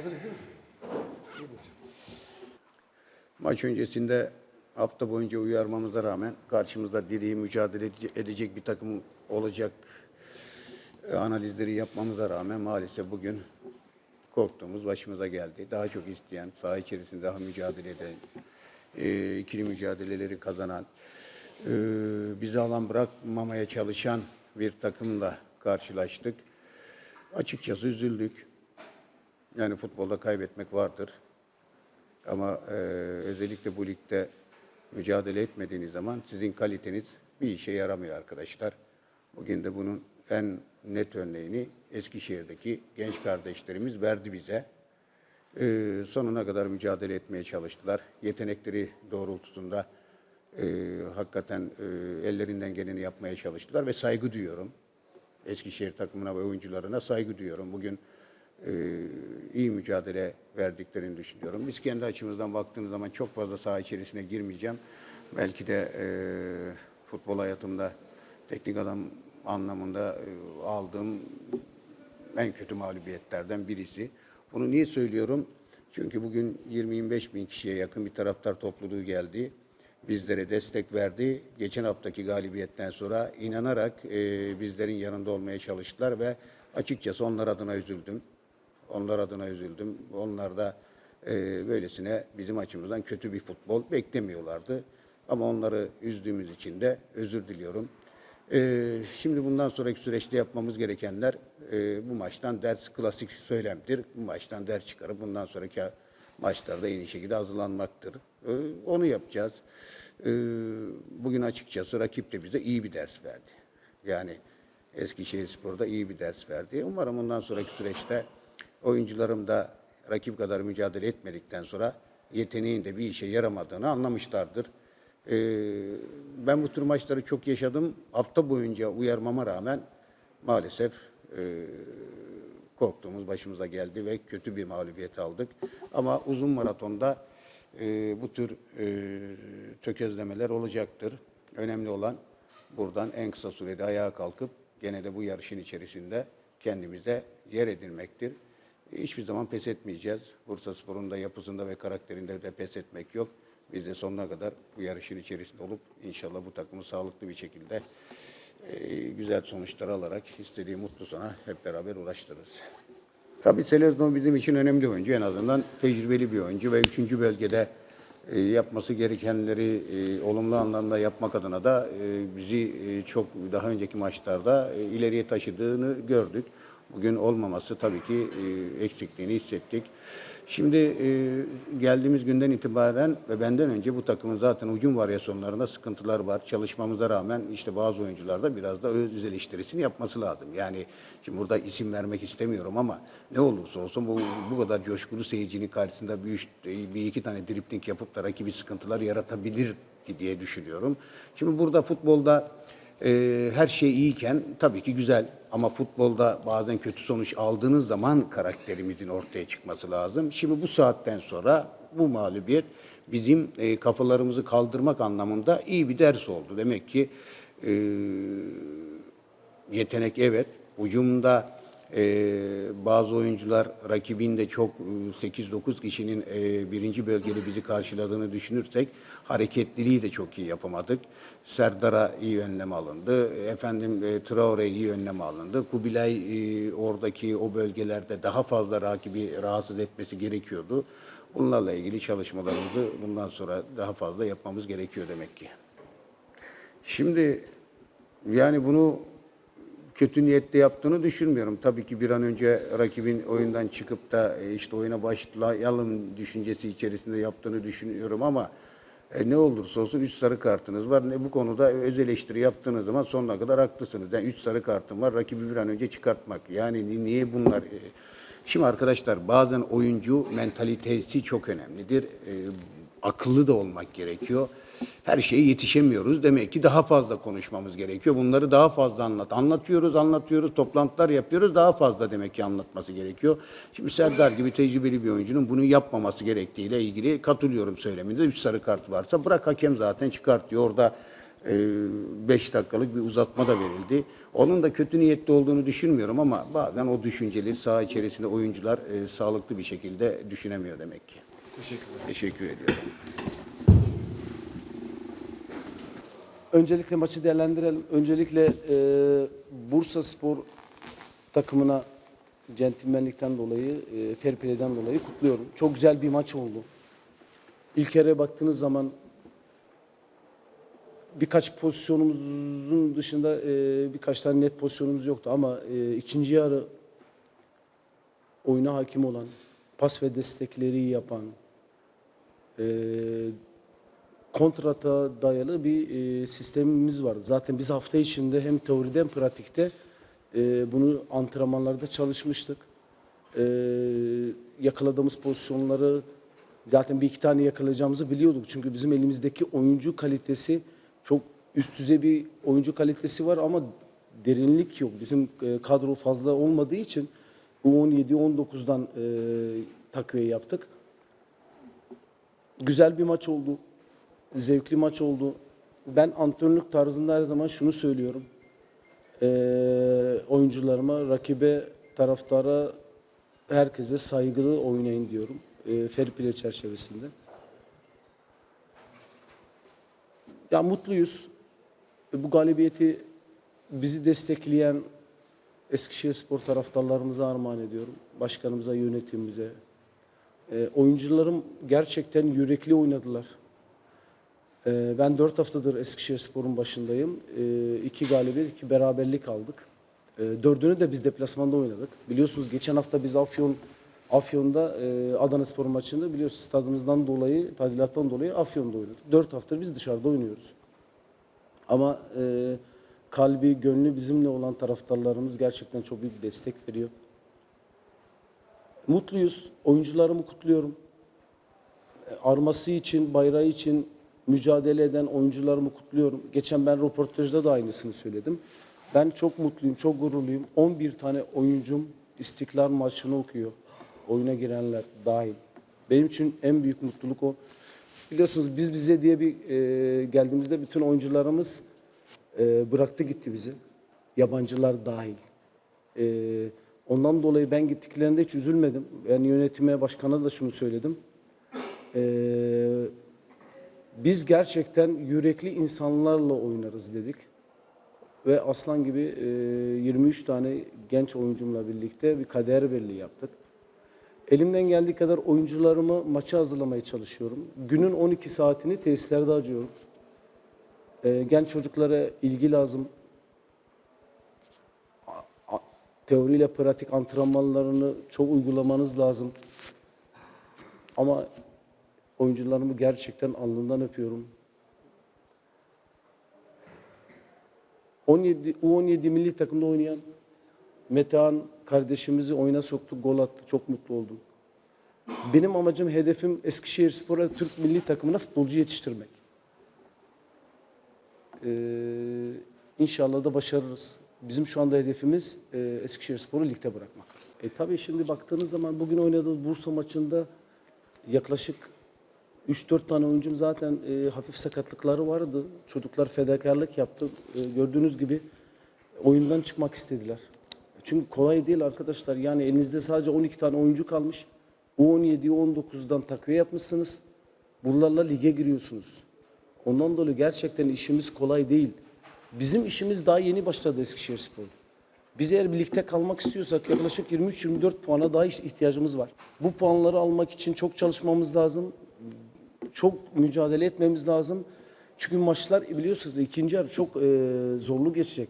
Hazırız değil mi? Maç öncesinde hafta boyunca uyarmamıza rağmen karşımızda diri mücadele ede- edecek bir takım olacak e, analizleri yapmamıza rağmen maalesef bugün korktuğumuz başımıza geldi. Daha çok isteyen, saha içerisinde daha mücadele eden, e, ikili mücadeleleri kazanan, e, bizi alan bırakmamaya çalışan bir takımla karşılaştık. Açıkçası üzüldük. Yani futbolda kaybetmek vardır. Ama e, özellikle bu ligde mücadele etmediğiniz zaman sizin kaliteniz bir işe yaramıyor arkadaşlar. Bugün de bunun en net örneğini Eskişehir'deki genç kardeşlerimiz verdi bize. E, sonuna kadar mücadele etmeye çalıştılar. Yetenekleri doğrultusunda e, hakikaten e, ellerinden geleni yapmaya çalıştılar ve saygı duyuyorum. Eskişehir takımına ve oyuncularına saygı duyuyorum. Bugün e, iyi mücadele verdiklerini düşünüyorum. Biz kendi açımızdan baktığımız zaman çok fazla saha içerisine girmeyeceğim. Belki de e, futbol hayatımda teknik adam anlamında e, aldığım en kötü mağlubiyetlerden birisi. Bunu niye söylüyorum? Çünkü bugün 20-25 bin kişiye yakın bir taraftar topluluğu geldi. Bizlere destek verdi. Geçen haftaki galibiyetten sonra inanarak e, bizlerin yanında olmaya çalıştılar ve açıkçası onlar adına üzüldüm. Onlar adına üzüldüm. Onlar da e, böylesine bizim açımızdan kötü bir futbol beklemiyorlardı. Ama onları üzdüğümüz için de özür diliyorum. Ee, şimdi bundan sonraki süreçte yapmamız gerekenler e, bu maçtan ders klasik söylemdir. Bu maçtan ders çıkarıp bundan sonraki maçlarda en şekilde hazırlanmaktır. Ee, onu yapacağız. Ee, bugün açıkçası rakip de bize iyi bir ders verdi. Yani Eskişehir Spor'da iyi bir ders verdi. Umarım bundan sonraki süreçte oyuncularım da rakip kadar mücadele etmedikten sonra yeteneğin de bir işe yaramadığını anlamışlardır. Ee, ben bu tür maçları çok yaşadım. Hafta boyunca uyarmama rağmen maalesef e, korktuğumuz başımıza geldi ve kötü bir mağlubiyet aldık. Ama uzun maratonda e, bu tür e, tökezlemeler olacaktır. Önemli olan buradan en kısa sürede ayağa kalkıp gene de bu yarışın içerisinde kendimize yer edinmektir. Hiçbir zaman pes etmeyeceğiz. Bursa Spor'un da yapısında ve karakterinde de pes etmek yok. Biz de sonuna kadar bu yarışın içerisinde olup inşallah bu takımı sağlıklı bir şekilde e, güzel sonuçlar alarak istediği mutlu sona hep beraber ulaştırırız. Tabii Selezno bizim için önemli oyuncu. En azından tecrübeli bir oyuncu ve üçüncü bölgede e, yapması gerekenleri e, olumlu anlamda yapmak adına da bizi çok daha önceki maçlarda ileriye taşıdığını gördük. Bugün olmaması tabii ki e, eksikliğini hissettik. Şimdi e, geldiğimiz günden itibaren ve benden önce bu takımın zaten ucum varyasyonlarında sıkıntılar var. Çalışmamıza rağmen işte bazı oyuncularda biraz da öz eleştirisini yapması lazım. Yani şimdi burada isim vermek istemiyorum ama ne olursa olsun bu, bu kadar coşkulu seyircinin karşısında bir, üç, bir iki tane dripling yapıp da rakibi sıkıntılar yaratabilir diye düşünüyorum. Şimdi burada futbolda ee, her şey iyiyken tabii ki güzel ama futbolda bazen kötü sonuç aldığınız zaman karakterimizin ortaya çıkması lazım. Şimdi bu saatten sonra bu mağlubiyet bizim e, kafalarımızı kaldırmak anlamında iyi bir ders oldu. Demek ki e, yetenek evet, ucumda e, bazı oyuncular rakibin de çok e, 8-9 kişinin e, birinci bölgede bizi karşıladığını düşünürsek hareketliliği de çok iyi yapamadık. Serdar'a iyi önlem alındı. Efendim e, Traore iyi önlem alındı. Kubilay e, oradaki o bölgelerde daha fazla rakibi rahatsız etmesi gerekiyordu. Bunlarla ilgili çalışmalarımızı bundan sonra daha fazla yapmamız gerekiyor demek ki. Şimdi yani bunu kötü niyetle yaptığını düşünmüyorum. Tabii ki bir an önce rakibin oyundan çıkıp da e, işte oyuna başlayalım düşüncesi içerisinde yaptığını düşünüyorum ama e, ne olursa olsun üç sarı kartınız var. Ne bu konuda öz eleştiri yaptığınız zaman sonuna kadar haklısınız. Yani üç sarı kartım var. Rakibi bir an önce çıkartmak. Yani ni- niye bunlar? e, Şimdi arkadaşlar bazen oyuncu mentalitesi çok önemlidir. E, akıllı da olmak gerekiyor. Her şeye yetişemiyoruz. Demek ki daha fazla konuşmamız gerekiyor. Bunları daha fazla anlat. Anlatıyoruz, anlatıyoruz, toplantılar yapıyoruz. Daha fazla demek ki anlatması gerekiyor. Şimdi Serdar gibi tecrübeli bir oyuncunun bunu yapmaması gerektiğiyle ilgili katılıyorum söyleminde. Üç sarı kart varsa bırak hakem zaten çıkartıyor. Orada 5 dakikalık bir uzatma da verildi. Onun da kötü niyetli olduğunu düşünmüyorum ama bazen o düşünceleri saha içerisinde oyuncular e, sağlıklı bir şekilde düşünemiyor demek ki. Teşekkürler. Teşekkür ediyorum. Öncelikle maçı değerlendirelim. Öncelikle e, Bursa Spor takımına centilmenlikten dolayı, e, fair play'den dolayı kutluyorum. Çok güzel bir maç oldu. İlk yarıya baktığınız zaman birkaç pozisyonumuzun dışında e, birkaç tane net pozisyonumuz yoktu ama e, ikinci yarı oyuna hakim olan, pas ve destekleri yapan, e, kontrata dayalı bir e, sistemimiz var. Zaten biz hafta içinde hem teoride hem pratikte e, bunu antrenmanlarda çalışmıştık. E, yakaladığımız pozisyonları zaten bir iki tane yakalayacağımızı biliyorduk. Çünkü bizim elimizdeki oyuncu kalitesi çok üst düzey bir oyuncu kalitesi var ama derinlik yok. Bizim e, kadro fazla olmadığı için U17, 19'dan e, takviye yaptık. Güzel bir maç oldu. Zevkli maç oldu. Ben antrenörlük tarzında her zaman şunu söylüyorum. Ee, oyuncularıma, rakibe, taraftara, herkese saygılı oynayın diyorum. Ee, fair play çerçevesinde. Ya mutluyuz. E, Bu galibiyeti bizi destekleyen Eskişehir Spor taraftarlarımıza armağan ediyorum. Başkanımıza, yönetimimize. E, oyuncularım gerçekten yürekli oynadılar. E, ben dört haftadır Eskişehir Spor'un başındayım. E, iki galibiyet, iki beraberlik aldık. E, dördünü de biz deplasmanda oynadık. Biliyorsunuz geçen hafta biz Afyon Afyon'da e, Adana Spor maçında biliyorsunuz stadımızdan dolayı, tadilattan dolayı Afyon'da oynadık. Dört haftadır biz dışarıda oynuyoruz. Ama e, kalbi, gönlü bizimle olan taraftarlarımız gerçekten çok büyük destek veriyor. Mutluyuz. Oyuncularımı kutluyorum. Arması için, bayrağı için mücadele eden oyuncularımı kutluyorum. Geçen ben röportajda da aynısını söyledim. Ben çok mutluyum, çok gururluyum. 11 tane oyuncum İstiklal maçını okuyor. Oyuna girenler dahil. Benim için en büyük mutluluk o. Biliyorsunuz biz bize diye bir e, geldiğimizde bütün oyuncularımız e, bıraktı gitti bizi. Yabancılar dahil. E, ondan dolayı ben gittiklerinde hiç üzülmedim. Ben yönetime, başkana da şunu söyledim. E, biz gerçekten yürekli insanlarla oynarız dedik. Ve aslan gibi e, 23 tane genç oyuncumla birlikte bir kader belli yaptık. Elimden geldiği kadar oyuncularımı maça hazırlamaya çalışıyorum. Günün 12 saatini tesislerde harcıyorum. E, genç çocuklara ilgi lazım. Teoriyle pratik antrenmanlarını çok uygulamanız lazım. Ama oyuncularımı gerçekten alnından öpüyorum. 17 U17 milli takımda oynayan Metehan kardeşimizi oyuna soktu, gol attı. Çok mutlu oldum. Benim amacım, hedefim Eskişehir Spor'a Türk milli takımına futbolcu yetiştirmek. Ee, inşallah da başarırız. Bizim şu anda hedefimiz e, Eskişehir Spor'u ligde bırakmak. E tabii şimdi baktığınız zaman bugün oynadığımız Bursa maçında yaklaşık 3-4 tane oyuncum zaten e, hafif sakatlıkları vardı. Çocuklar fedakarlık yaptı. E, gördüğünüz gibi oyundan çıkmak istediler. Çünkü kolay değil arkadaşlar. Yani elinizde sadece 12 tane oyuncu kalmış. U17, U19'dan takviye yapmışsınız. Bunlarla lige giriyorsunuz. Ondan dolayı gerçekten işimiz kolay değil. Bizim işimiz daha yeni başladı Eskişehir Spor. Biz eğer birlikte kalmak istiyorsak yaklaşık 23-24 puana daha ihtiyacımız var. Bu puanları almak için çok çalışmamız lazım. Çok mücadele etmemiz lazım. Çünkü maçlar biliyorsunuz ikinci yarı çok e, zorlu geçecek.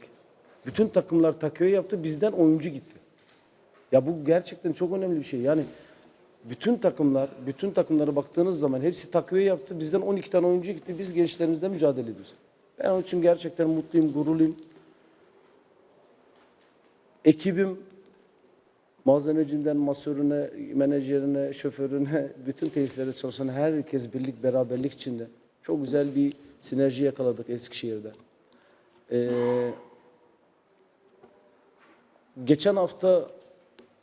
Bütün takımlar takviye yaptı, bizden oyuncu gitti. Ya bu gerçekten çok önemli bir şey. Yani bütün takımlar, bütün takımlara baktığınız zaman hepsi takviye yaptı. Bizden 12 tane oyuncu gitti. Biz gençlerimizle mücadele ediyoruz. Ben onun için gerçekten mutluyum, gururluyum. Ekibim malzemecinden masörüne, menajerine, şoförüne, bütün tesislerde çalışan herkes birlik, beraberlik içinde. Çok güzel bir sinerji yakaladık Eskişehir'de. Ee, geçen hafta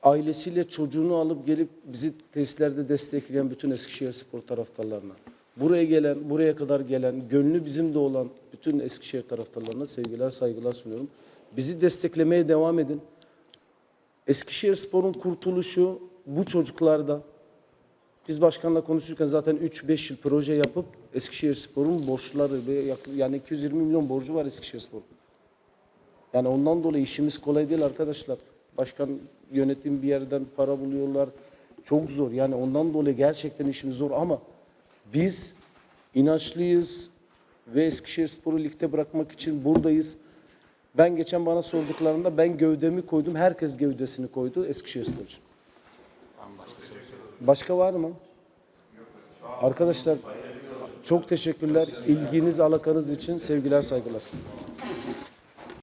ailesiyle çocuğunu alıp gelip bizi tesislerde destekleyen bütün Eskişehir spor taraftarlarına, buraya gelen, buraya kadar gelen, gönlü bizimde olan bütün Eskişehir taraftarlarına sevgiler, saygılar sunuyorum. Bizi desteklemeye devam edin. Eskişehir Spor'un kurtuluşu bu çocuklarda. Biz başkanla konuşurken zaten 3-5 yıl proje yapıp Eskişehir Spor'un borçları yani 220 milyon borcu var Eskişehir Spor. Yani ondan dolayı işimiz kolay değil arkadaşlar. Başkan yönetim bir yerden para buluyorlar. Çok zor. Yani ondan dolayı gerçekten işimiz zor ama biz inançlıyız ve Eskişehir Spor'u ligde bırakmak için buradayız. Ben geçen bana sorduklarında ben gövdemi koydum. Herkes gövdesini koydu Eskişehir Spor. Başka var mı? Arkadaşlar çok teşekkürler. İlginiz, alakanız için sevgiler, saygılar.